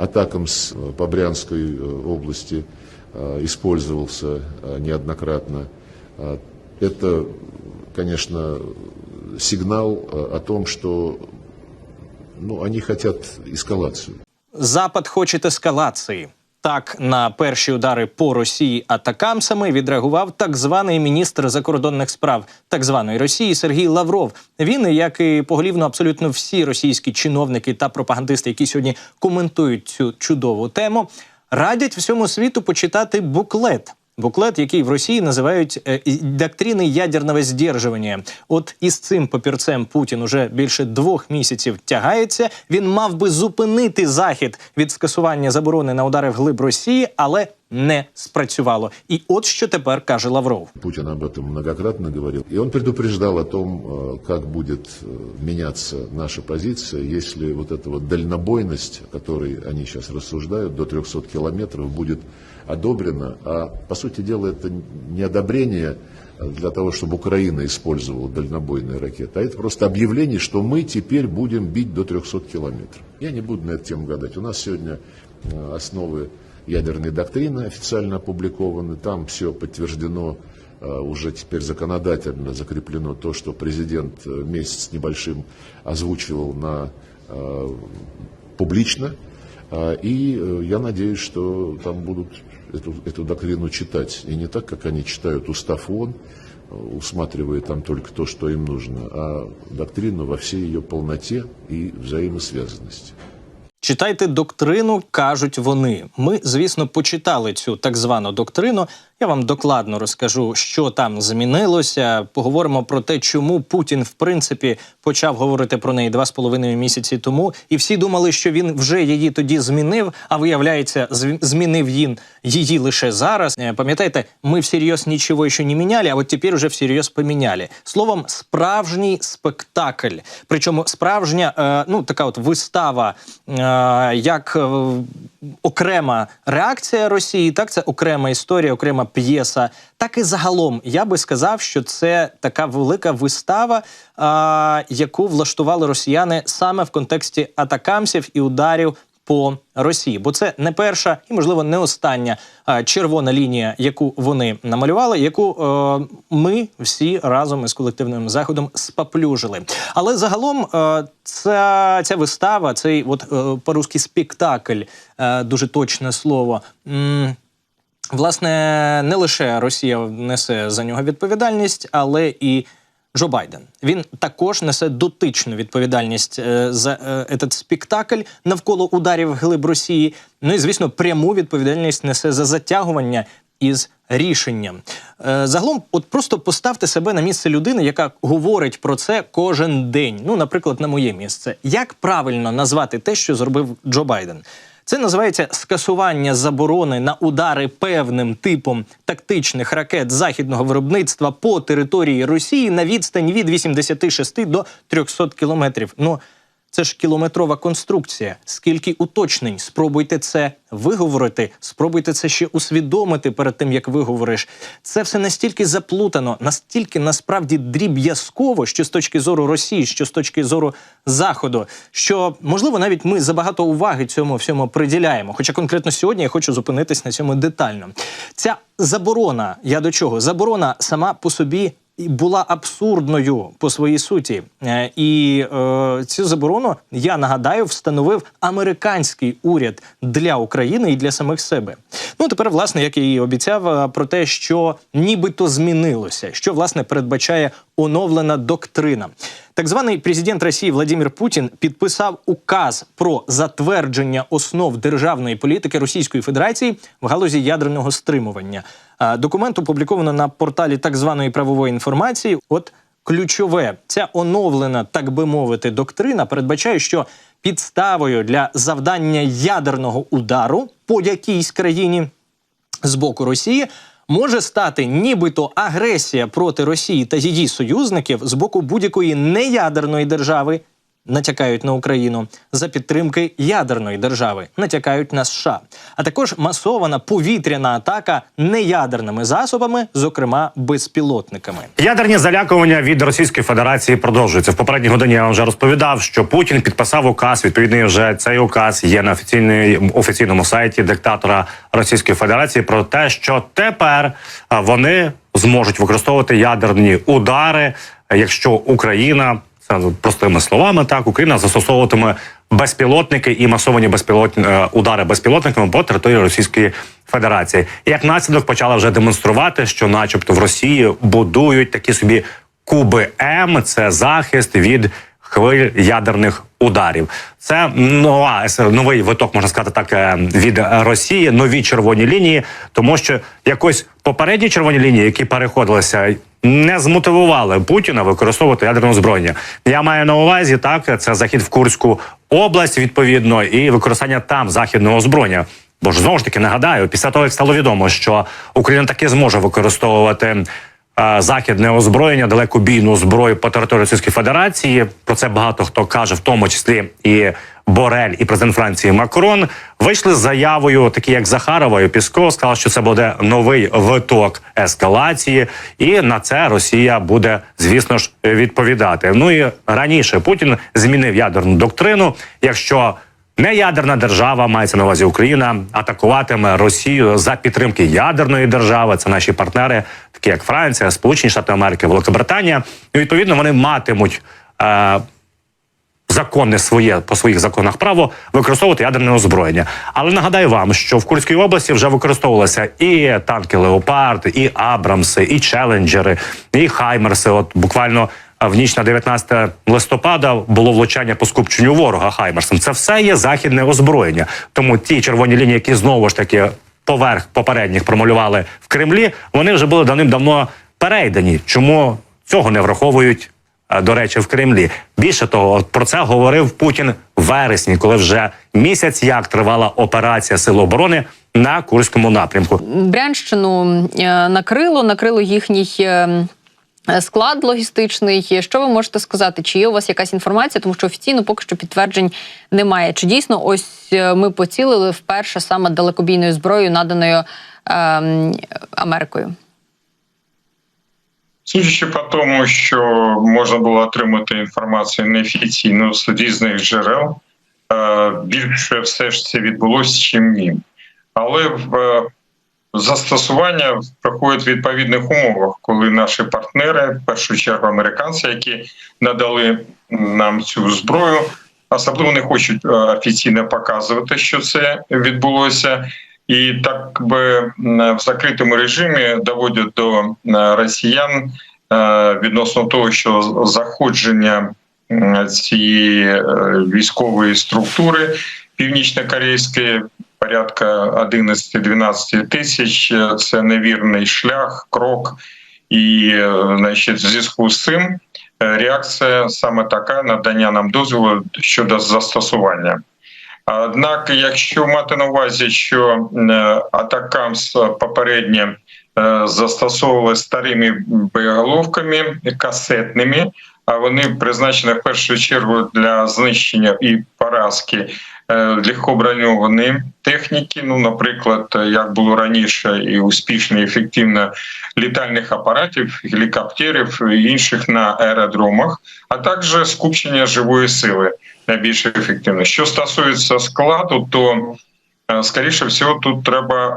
Атакамс э, по Брянской э, области э, использовался э, неоднократно. Э, Это, конечно, сигнал э, о том, что ну, они хотят эскалацию. Запад хоче ескалації. Так на перші удари по Росії атакамсами відреагував так званий міністр закордонних справ так званої Росії Сергій Лавров. Він, як і поголівно абсолютно всі російські чиновники та пропагандисти, які сьогодні коментують цю чудову тему, радять всьому світу почитати буклет Буклет, який в Росії називають е, і- доктрини ядерного здержування. От із цим папірцем Путін уже більше двох місяців тягається. Він мав би зупинити захід від скасування заборони на удари вглиб Росії, але не спрацювало. І от що тепер каже Лавров. Путин об этом многократно говорил. И он предупреждал о том, э, как будет э, меняться наша позиция, если вот эта вот дальнобойность, о которой они сейчас рассуждают, до 300 километров будет одобрена. А по сути дела это не одобрение для того, чтобы Украина использовала дальнобойные ракеты, а это просто объявление, что мы теперь будем бить до 300 километров. Я не буду на эту тему гадать. У нас сегодня э, основы ядерной доктрины официально опубликованы. Там все подтверждено э, уже теперь законодательно закреплено то, что президент э, месяц небольшим озвучивал на, публично. И я надеюсь, что там будут эту, эту доктрину читать. И не так, как они читают устав ООН, э, усматривая там только то, что им нужно, а доктрину во всей ее полноте и взаимосвязанности. Читайте доктрину, кажуть вони. Ми, звісно, почитали цю так звану доктрину. Я вам докладно розкажу, що там змінилося. Поговоримо про те, чому Путін, в принципі, почав говорити про неї два з половиною місяці тому, і всі думали, що він вже її тоді змінив. А виявляється, змінив її, її лише зараз. Е, Пам'ятаєте, ми всерйоз нічого ще не міняли, а от тепер уже всерйоз поміняли. Словом, справжній спектакль. Причому справжня, е, ну така от вистава, е, як окрема реакція Росії, так це окрема історія, окрема п'єса. Так і загалом я би сказав, що це така велика вистава, е, яку влаштували росіяни саме в контексті атакамсів і ударів по Росії, бо це не перша і, можливо, не остання е, червона лінія, яку вони намалювали, яку е, ми всі разом із колективним заходом споплюжили. Але загалом е, ця, ця вистава, цей от е, по-русски спектакль, е, дуже точне слово. м, Власне, не лише Росія несе за нього відповідальність, але і Джо Байден. Він також несе дотичну відповідальність е, за е, этот спектакль навколо ударів глиб Росії. Ну і звісно, пряму відповідальність несе за затягування із рішенням. Е, загалом, от просто поставте себе на місце людини, яка говорить про це кожен день. Ну, наприклад, на моє місце. Як правильно назвати те, що зробив Джо Байден? Це називається скасування заборони на удари певним типом тактичних ракет західного виробництва по території Росії на відстань від 86 до 300 кілометрів. Ну це ж кілометрова конструкція. Скільки уточнень? Спробуйте це виговорити, спробуйте це ще усвідомити перед тим, як виговориш. Це все настільки заплутано, настільки насправді дріб'язково, що з точки зору Росії, що з точки зору Заходу, що можливо навіть ми забагато уваги цьому всьому приділяємо. Хоча конкретно сьогодні я хочу зупинитись на цьому детально. Ця заборона, я до чого? Заборона сама по собі була абсурдною по своїй суті. Е, І е, цю заборону я нагадаю встановив американський уряд для України і для самих себе. Ну тепер, власне, як я і обіцяв, е, про те, що нібито змінилося, що власне передбачає оновлена доктрина. Так званий президент Росії Владимир Путін підписав указ про затвердження основ державної політики Російської Федерації в галузі ядерного стримування. А, Документ опубліковано на порталі так званої правової інформації. От ключове, ця оновлена, так би мовити, доктрина передбачає, що підставою для завдання ядерного удару по якійсь країні з боку Росії може стати нібито агресія проти Росії та її союзників з боку будь-якої неядерної держави натякають на Україну, за підтримки ядерної держави натякають на США, а також масована повітряна атака неядерними засобами, зокрема безпілотниками. Ядерні залякування від Російської Федерації продовжуються. В попередній годині я вам вже розповідав, що Путін підписав указ. Відповідний вже цей указ є на офіційній офіційному сайті диктатора Російської Федерації про те, що тепер вони зможуть використовувати ядерні удари, якщо Україна простими словами, так Україна застосовуватиме безпілотники і масовані безпілотні е, удари безпілотниками по території Російської Федерації. Як наслідок почала вже демонструвати, що, начебто, в Росії будують такі собі куби М. Це захист від хвиль ядерних ударів. Це нова новий виток, можна сказати так, е, від Росії, нові червоні лінії, тому що якось попередні червоні лінії, які переходилися. Не змотивували Путіна використовувати ядерне озброєння. Я маю на увазі так. Це захід в Курську область, відповідно, і використання там західного озброєння. Бо ж знову ж таки нагадаю, після того як стало відомо, що Україна таки зможе використовувати західне озброєння, далекобійну зброю по території Російської Федерації. Про це багато хто каже, в тому числі і Борель, і президент Франції Макрон вийшли з заявою, такі як Захарова і Пісков, сказали, що це буде новий виток ескалації, і на це Росія буде, звісно ж, відповідати. Ну і раніше Путін змінив ядерну доктрину. Якщо не ядерна держава, мається на увазі Україна, атакуватиме Росію за підтримки ядерної держави. Це наші партнери, такі як Франція, Сполучені Штати Америки, Великобританія. І відповідно вони матимуть. Е, Законне своє по своїх законах право використовувати ядерне озброєння. Але нагадаю вам, що в Курській області вже використовувалися і танки Леопард, і Абрамси, і Челенджери, і Хаймерси. От буквально в ніч на 19 листопада було влучання по скупченню ворога Хаймерсом. Це все є західне озброєння. Тому ті червоні лінії, які знову ж таки поверх попередніх промалювали в Кремлі, вони вже були давним-давно перейдені. Чому цього не враховують? е, До речі, в Кремлі більше того, про це говорив Путін в вересні, коли вже місяць як тривала операція Сил оборони на Курському напрямку. Брянщину е, накрило, накрило їхній. Е, Склад логістичний, що ви можете сказати? Чи є у вас якась інформація? Тому що офіційно поки що підтверджень немає. Чи дійсно ось е, ми поцілили вперше саме далекобійною зброєю, наданою ем, Америкою? Судячи по тому, що можна було отримати інформацію неофіційно з різних джерел, е, більше все ж це відбулося, чим ні. Але в е, застосування проходить в відповідних умовах, коли наші партнери, в першу чергу американці, які надали нам цю зброю, особливо не хочуть е, офіційно показувати, що це відбулося. І так би в закритому режимі доводять до е, росіян е, відносно того, що заходження цієї військової структури північно-корейської порядка 11-12 тисяч. Це невірний шлях, крок. І е, значить, в зв'язку з цим е, реакція саме така надання нам дозволу щодо застосування. Однак, якщо мати на увазі, що е, атакамс попередньо е, застосовували старими боєголовками касетними, а вони призначені в першу чергу для знищення і поразки е, легкоброньованої техніки. Ну, наприклад, як було раніше, і успішно, і ефективно літальних апаратів, гелікоптерів і інших на аеродромах, а також скупчення живої сили найбільш ефективно. Що стосується складу, то е, скоріше всього тут треба,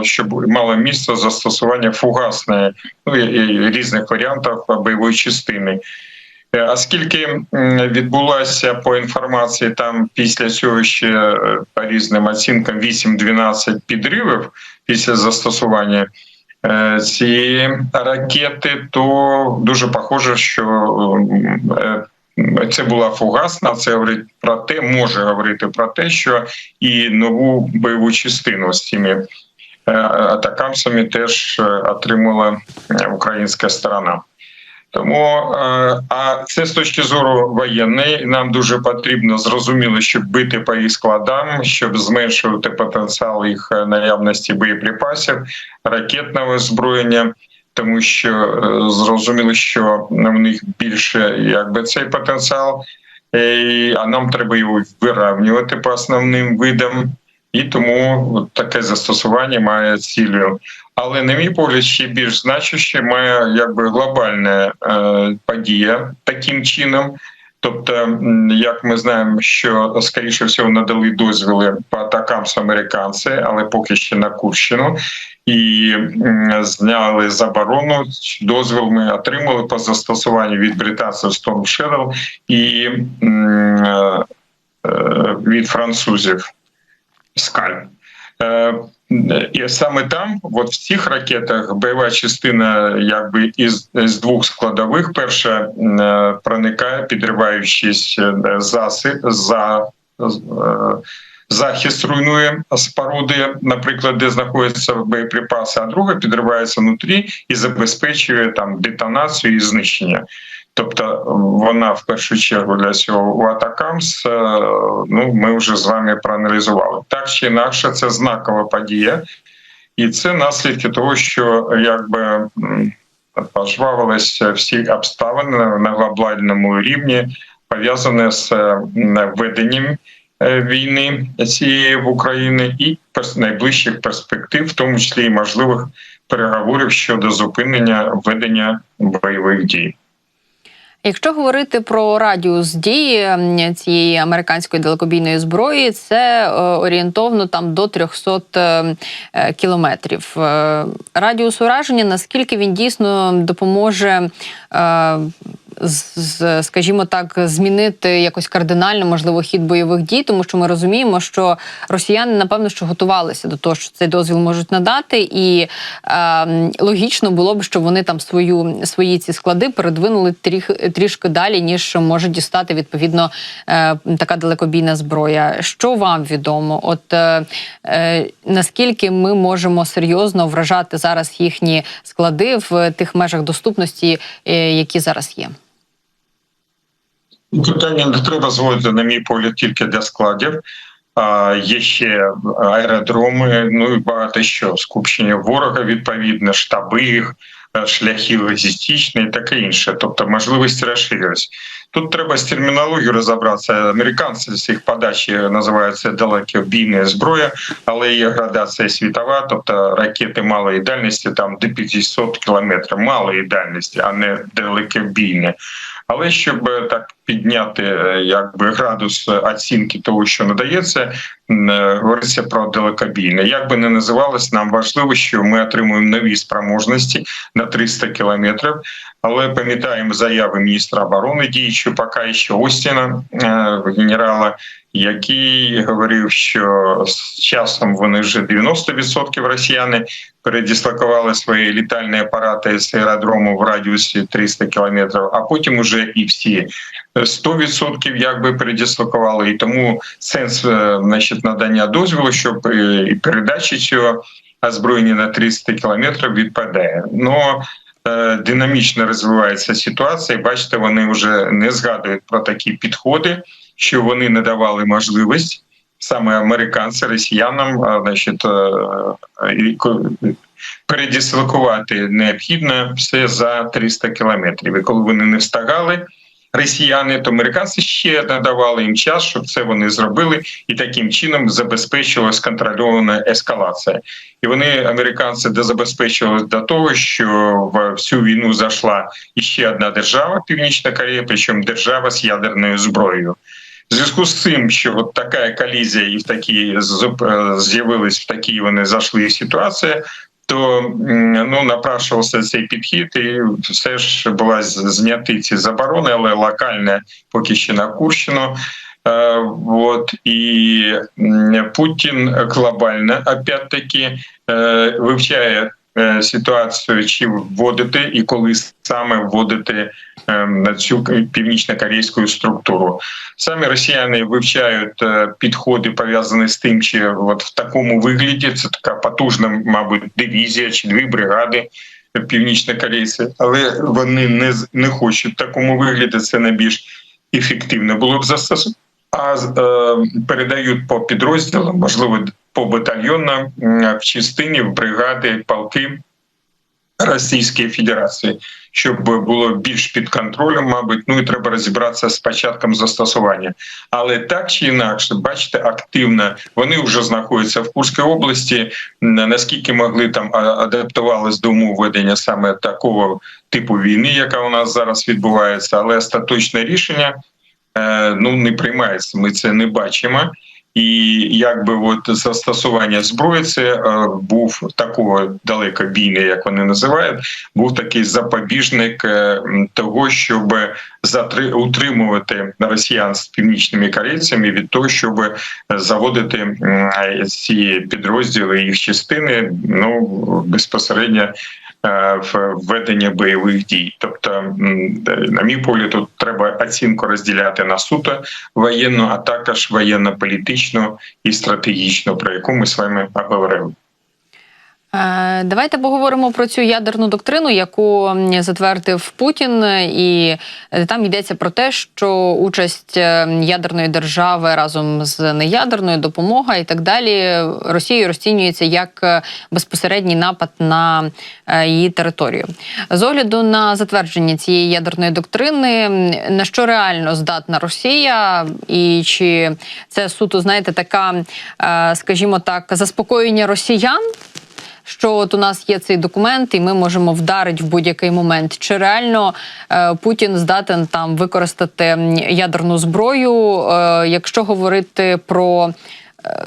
е, щоб мало місце застосування фугасної ну різних варіантів бойової частини. Е, Оскільки м, відбулося по інформації, там після цього ще е, по різним оцінкам 8-12 підривів після застосування е, цієї ракети, то дуже похоже, що е, це була фугасна. Це говорить про те, може говорити про те, що і нову бойову частину з цими е, атакамсами теж е, отримала е, українська сторона. Тому е, а це з точки зору воєнної нам дуже потрібно зрозуміло, щоб бити по їх складам, щоб зменшувати потенціал їх е, наявності боєприпасів, ракетного озброєння, тому що е, зрозуміло, що в них більше якби цей потенціал. а нам треба його вирівнювати по основним видам. І тому таке застосування має цілю. Але, на мій погляд, ще більш значуще має якби глобальна е, подія таким чином. Тобто, як ми знаємо, що скоріше всього надали дозвіли по атакам з американці, але поки ще на Курщину, і зняли заборону. Дозвіл ми отримали по застосуванню від британців Storm Shadow і е, е, від французів Скаль. І саме там, от в цих ракетах, бойова частина якби із, з двох складових. Перша е, проникає, підриваючись е, заси за е, захист руйнує споруди, наприклад, де знаходяться боєприпаси, а друга підривається внутрі і забезпечує там детонацію і знищення. Тобто вона в першу чергу для цього у Атакамс, е, ну ми вже з вами проаналізували. Так чи інакше, це знакова подія, і це наслідки того, що якби пожвавилися всі обставини на глобальному рівні, пов'язані з м, веденням е, війни цієї в Україні і найближчих перспектив, в тому числі і можливих переговорів щодо зупинення ведення бойових дій. Якщо говорити про радіус дії цієї американської далекобійної зброї, це е, орієнтовно там до 300 е, е, кілометрів. Радіус ураження, наскільки він дійсно допоможе. Скажімо так, змінити якось кардинально можливо хід бойових дій, тому що ми розуміємо, що росіяни напевно що готувалися до того, що цей дозвіл можуть надати, і е, логічно було б, щоб вони там свою свої ці склади передвинули тріх, трішки далі, ніж може дістати відповідно е, така далекобійна зброя. Що вам відомо? От е, е, наскільки ми можемо серйозно вражати зараз їхні склади в тих межах доступності, е, які зараз є? Питання не треба зводити, на мій погляд, тільки для складів. А є ще аеродроми, ну і багато що скупчення ворога, відповідно, штаби їх, е, шляхи логістичні і таке інше. Тобто можливості розширюються. Тут треба з термінологією розібратися. Американці з їх подачі називаються далекобійна зброя, але є градація світова, тобто ракети малої дальності, там до 500 кілометрів, малої дальності, а не далекобійні. Але щоб е, так підняти е, якби градус оцінки того, що надається, е, говориться про далекобійне. Як би не називалось, нам важливо, що ми отримуємо нові спроможності на 300 кілометрів. Але пам'ятаємо заяви міністра оборони діючого поки що Остіна е, генерала, який говорив, що з часом вони вже 90% росіяни передислокували свої літальні апарати з аеродрому в радіусі 300 кілометрів, а потім уже і всі 100% якби передислокували. І тому сенс е, значить, надання дозволу, щоб е, і передачі цього озброєння на 300 кілометрів відпадає. Но динамічно розвивається ситуація. Бачите, вони вже не згадують про такі підходи, що вони не давали можливість саме американцям, росіянам, значить, е, і ко- передислокувати необхідно все за 300 кілометрів. І коли вони не встигали. Росіяни, то американці ще надавали їм час, щоб це вони зробили, і таким чином забезпечилась контрольована ескалація. І вони, американці, дозабезпечували до того, що в всю війну зайшла іще одна держава, Північна Корея, причому держава з ядерною зброєю. В зв'язку з цим, що от така колізія і в такі зуп- е, з'явились в такій вони зайшли ситуація, то ну напрашувався цей підхід, і все ж була зняти ці заборони, але локальне поки ще на Курщину. Е, Вот і м, Путін глобально опять-таки е, вивчає е, ситуацію, чи вводити і коли саме вводити е, на цю північно-корейську структуру. Самі росіяни вивчають е, підходи пов'язані з тим, чи от в такому вигляді це така потужна, мабуть, дивізія чи дві бригади північно-корейці, але вони не не хочуть в такому вигляді. Це найбільш ефективно було б застосовано. А е, передають по підрозділам, можливо, по батальйонам в частині, в бригади, полки Російської Федерації, щоб було більш під контролем, мабуть, ну і треба розібратися з початком застосування. Але так чи інакше, бачите, активно вони вже знаходяться в Курській області. Наскільки могли там адаптувались до умов ведення саме такого типу війни, яка у нас зараз відбувається, але остаточне рішення е, ну не приймається. Ми це не бачимо. І якби от застосування зброї, це е, був такого далекобійний, як вони називають, був такий запобіжник е, того, щоб затри утримувати росіян з північними корейцями від того, щоб заводити м, ці підрозділи їх частини ну безпосередньо е, в ведення бойових дій. Тобто, на мій погляд, тут треба оцінку розділяти на суто воєнну, а також воєнно-політичну і стратегічну, про яку ми з вами обговорили. Е, Давайте поговоримо про цю ядерну доктрину, яку затвердив Путін, і е, там йдеться про те, що участь е, ядерної держави разом з неядерною допомога і так далі Росією розцінюється як безпосередній напад на її територію. З огляду на затвердження цієї ядерної доктрини, на що реально здатна Росія, і чи це суто, знаєте, така, скажімо так, заспокоєння росіян? Що от у нас є цей документ, і ми можемо вдарити в будь-який момент. Чи реально е, Путін здатен там використати ядерну зброю, е, якщо говорити про е,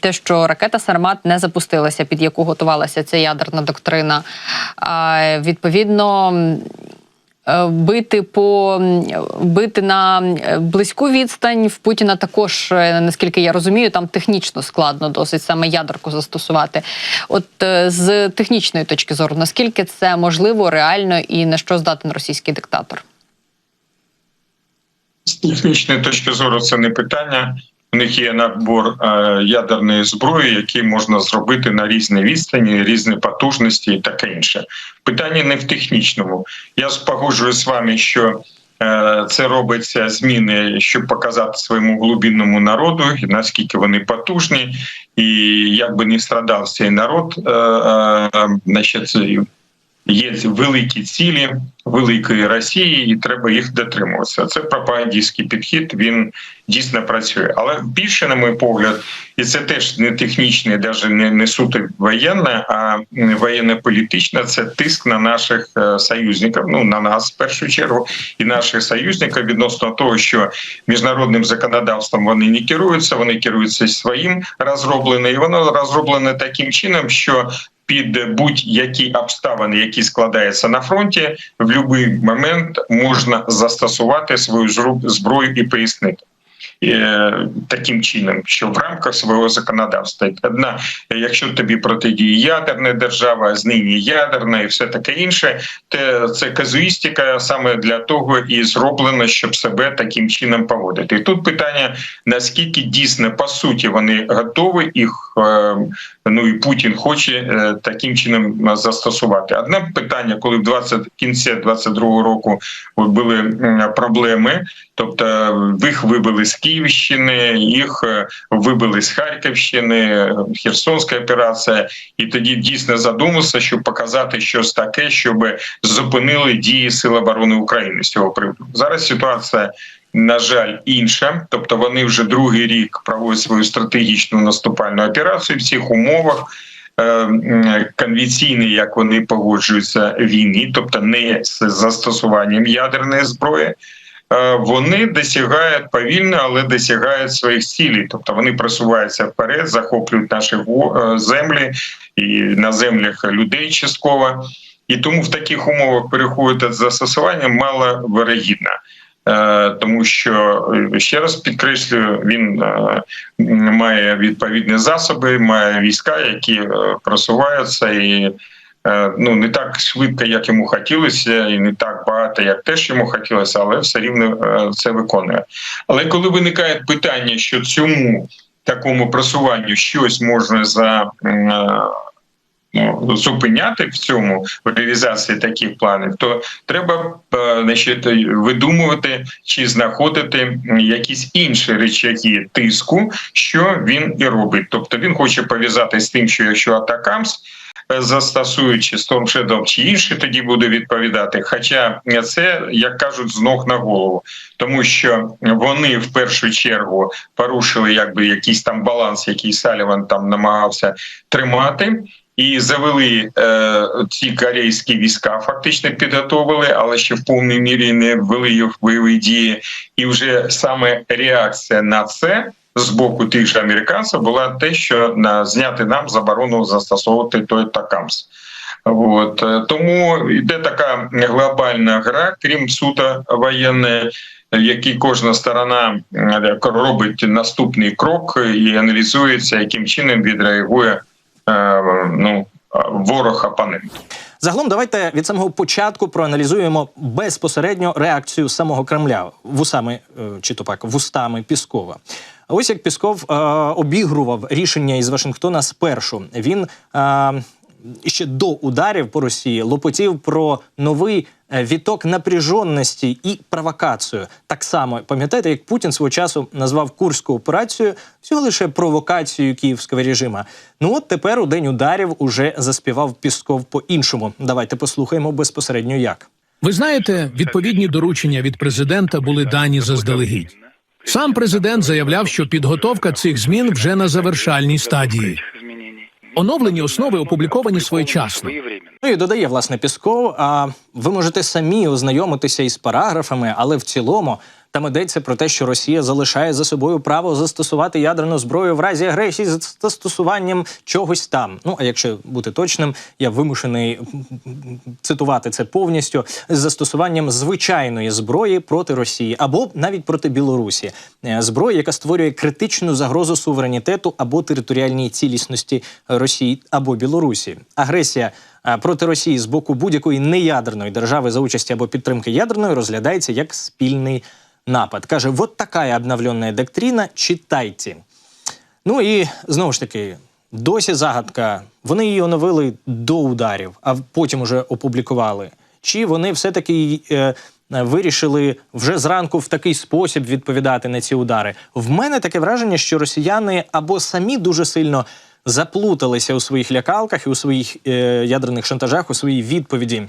те, що ракета Сармат не запустилася, під яку готувалася ця ядерна доктрина. е, відповідно. Е, Бити по бити на е, близьку відстань в Путіна також, е, наскільки я розумію, там технічно складно досить саме ядерку застосувати. От з технічної точки зору, наскільки це можливо, реально і на що здатен російський диктатор? З технічної точки зору це не питання. У них є набор е, ядерної зброї, які можна зробити на різні відстані, різні потужності і таке інше. Питання не в технічному. Я погоджуюсь з вами, що е, це робиться зміни, щоб показати своєму глибинному народу, наскільки вони потужні, і як би не страдав цей народ, е, е, значить, є великі цілі великої Росії, і треба їх дотримуватися. Це пропагандистський підхід. Він дійсно працює. Але більше, на мій погляд, і це теж не технічне, навіть не, не суто воєнне, а воєнно-політичне. Це тиск на наших е, союзників. Ну на нас в першу чергу, і наших союзників відносно того, що міжнародним законодавством вони не керуються, вони керуються своїм розробленим, і воно розроблене таким чином, що під будь-які обставини, які складаються на фронті, в будь-який момент можна застосувати свою зброю і пояснити. Е, Таким чином, що в рамках свого законодавства одна, якщо тобі протидіє ядерна держава, знині ядерна і все таке інше, то це казуїстика саме для того і зроблено, щоб себе таким чином поводити. І тут питання: наскільки дійсно по суті вони готові їх е, ну і Путін хоче е, таким чином застосувати. Одне питання, коли в 20 кінці 22-го року були проблеми, тобто їх вибили з Київщини, їх е, вибили з Харківщини, Херсонська операція, і тоді дійсно задумався, щоб показати щось таке, щоб зупинили дії Сил оборони України з цього приводу. Зараз ситуація. На жаль, інша, тобто вони вже другий рік проводять свою стратегічну наступальну операцію в цих умовах. е, Конвенційні, як вони погоджуються війні, тобто не з застосуванням ядерної зброї, е, вони досягають повільно, але досягають своїх цілей. Тобто вони просуваються вперед, захоплюють наші е, землі і на землях людей частково. І тому в таких умовах переходити до застосування мало вирогідно. Е, Тому що е, ще раз підкреслюю, він е, має відповідні засоби, має війська, які е, просуваються і е, ну не так швидко, як йому хотілося, і не так багато, як теж йому хотілося, але все рівно е, це виконує. Але коли виникає питання, що цьому такому просуванню щось можна за е, ну, зупиняти в цьому в реалізації таких планів, то треба е, значить, видумувати чи знаходити якісь інші речаги тиску, що він і робить. Тобто він хоче пов'язати з тим, що якщо атакамс. Е, застосують чи Storm Shadow, чи інші тоді буде відповідати. Хоча це, як кажуть, з ног на голову, тому що вони в першу чергу порушили якби якийсь там баланс, який Саліван там намагався тримати. І завели е, ці корейські війська, фактично підготовили, але ще в повній мірі не ввели їх в бойові дії. І вже саме реакція на це з боку тих же американців була те, що на зняти нам заборону застосовувати той такамс. От е, тому йде така глобальна гра, крім суто воєнної, в якій кожна сторона е, робить наступний крок і аналізується, яким чином відреагує е, ну, ворог опонент. Загалом, давайте від самого початку проаналізуємо безпосередньо реакцію самого Кремля вусами е, чи то пак вустами Піскова. Ось як Пісков е, обігрував рішення із Вашингтона спершу. Він е, ще до ударів по Росії лопотів про новий е, віток напряженості і провокацію. Так само пам'ятаєте, як Путін свого часу назвав курську операцію всього лише провокацією київського режима. Ну от тепер у день ударів уже заспівав Пісков по-іншому. Давайте послухаємо безпосередньо як. Ви знаєте, відповідні доручення від президента були дані заздалегідь. Сам президент заявляв, що підготовка цих змін вже на завершальній стадії. Оновлені основи опубліковані своєчасно. Ну і додає власне Пісков. А ви можете самі ознайомитися із параграфами, але в цілому там йдеться про те, що Росія залишає за собою право застосувати ядерну зброю в разі агресії з застосуванням чогось там. Ну а якщо бути точним, я вимушений цитувати це повністю з застосуванням звичайної зброї проти Росії або навіть проти Білорусі, Е, зброї, яка створює критичну загрозу суверенітету або територіальній цілісності Росії або Білорусі. Агресія е, проти Росії з боку будь-якої неядерної держави за участі або підтримки ядерної розглядається як спільний напад. Каже, вот така обновлена доктрина. Читайте. Ну і знову ж таки, досі загадка. Вони її оновили до ударів, а потім уже опублікували. Чи вони все-таки е, вирішили вже зранку в такий спосіб відповідати на ці удари? В мене таке враження, що росіяни або самі дуже сильно заплуталися у своїх лякалках і у своїх е, ядерних шантажах, у своїй відповіді.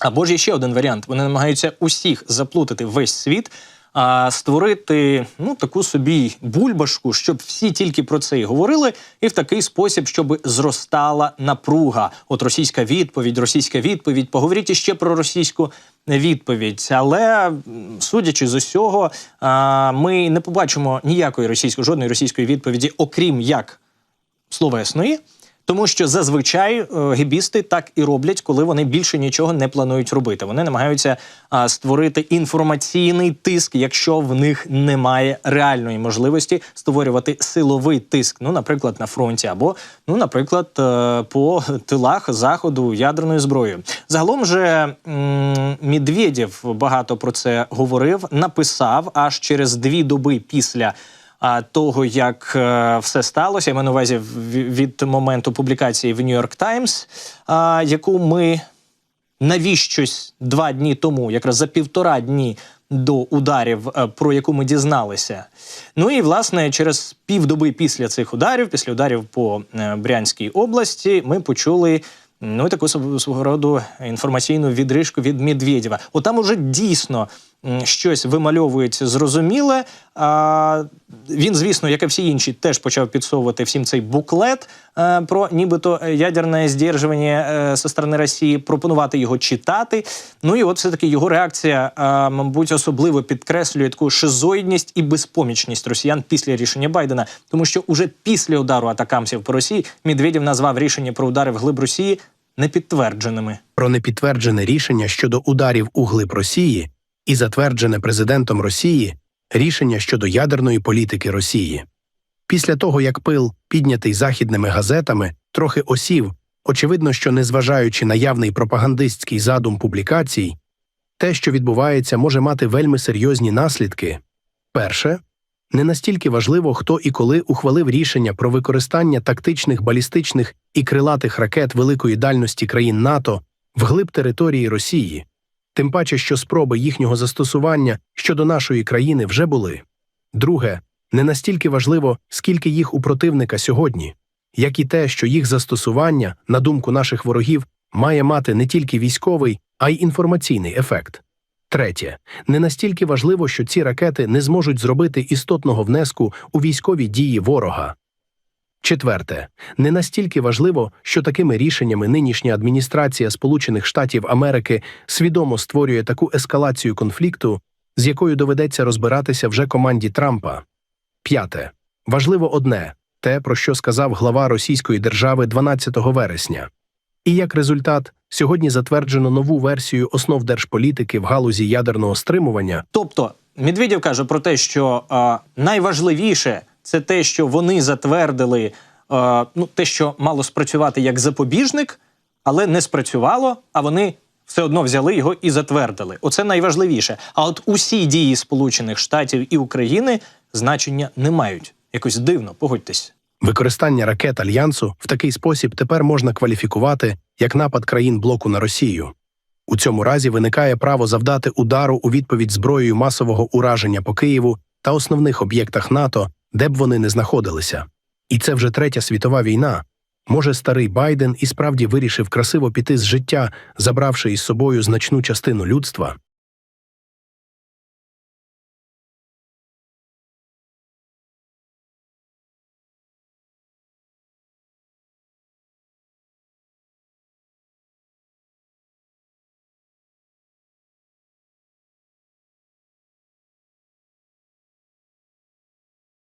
Або ж є ще один варіант. Вони намагаються усіх заплутати весь світ, а створити ну таку собі бульбашку, щоб всі тільки про це і говорили, і в такий спосіб, щоб зростала напруга. От російська відповідь, російська відповідь. Поговоріть іще про російську відповідь. Але судячи з усього, ми не побачимо ніякої російської, жодної російської відповіді, окрім як словесної. Тому що зазвичай е, гібісти так і роблять, коли вони більше нічого не планують робити. Вони намагаються а, створити інформаційний тиск, якщо в них немає реальної можливості створювати силовий тиск. Ну, наприклад, на фронті, або ну, наприклад, е, по тилах заходу ядерною зброєю. Загалом же Медведєв багато про це говорив, написав аж через дві доби після того, як е, все сталося, я маю на увазі від моменту публікації в Нью-Йорк Таймс, яку ми навіщось два дні тому, якраз за півтора дні до ударів, е, про яку ми дізналися. Ну і власне через півдоби після цих ударів, після ударів по е, Брянській області, ми почули. Ну, і таку св- свого роду інформаційну відрижку від Медведєва. От там уже дійсно щось вимальовується зрозуміле. А, він, звісно, як і всі інші, теж почав підсовувати всім цей буклет е, про нібито ядерне здержування е, зі сторони Росії, пропонувати його читати. Ну і от все-таки його реакція, е, мабуть, особливо підкреслює таку шизоїдність і безпомічність росіян після рішення Байдена, тому що уже після удару атакамсів по Росії Медведєв назвав рішення про удари в глиб Росії непідтвердженими. про непідтверджене рішення щодо ударів у глиб Росії і затверджене президентом Росії рішення щодо ядерної політики Росії. Після того, як пил, піднятий західними газетами, трохи осів, очевидно, що незважаючи на явний пропагандистський задум публікацій, те, що відбувається, може мати вельми серйозні наслідки. Перше, не настільки важливо, хто і коли ухвалив рішення про використання тактичних балістичних і крилатих ракет великої дальності країн НАТО вглиб території Росії, тим паче, що спроби їхнього застосування щодо нашої країни вже були. Друге, не настільки важливо, скільки їх у противника сьогодні. як і те, що їх застосування, на думку наших ворогів, має мати не тільки військовий, а й інформаційний ефект. Третє, не настільки важливо, що ці ракети не зможуть зробити істотного внеску у військові дії ворога. Четверте, не настільки важливо, що такими рішеннями нинішня адміністрація Сполучених Штатів Америки свідомо створює таку ескалацію конфлікту, з якою доведеться розбиратися вже команді Трампа. П'яте. Важливо одне те, про що сказав глава Російської держави 12 вересня. І як результат, сьогодні затверджено нову версію основ держполітики в галузі ядерного стримування, Тобто, Медведєв каже про те, що е, найважливіше це те, що вони затвердили е, ну, те, що мало спрацювати як запобіжник, але не спрацювало, а вони все одно взяли його і затвердили. Оце найважливіше. А от усі дії Сполучених Штатів і України значення не мають. Якось дивно, погодьтесь. Використання ракет альянсу в такий спосіб тепер можна кваліфікувати як напад країн блоку на Росію. У цьому разі виникає право завдати удару у відповідь зброєю масового ураження по Києву та основних об'єктах НАТО, де б вони не знаходилися. І це вже третя світова війна. Може, старий Байден і справді вирішив красиво піти з життя, забравши із собою значну частину людства.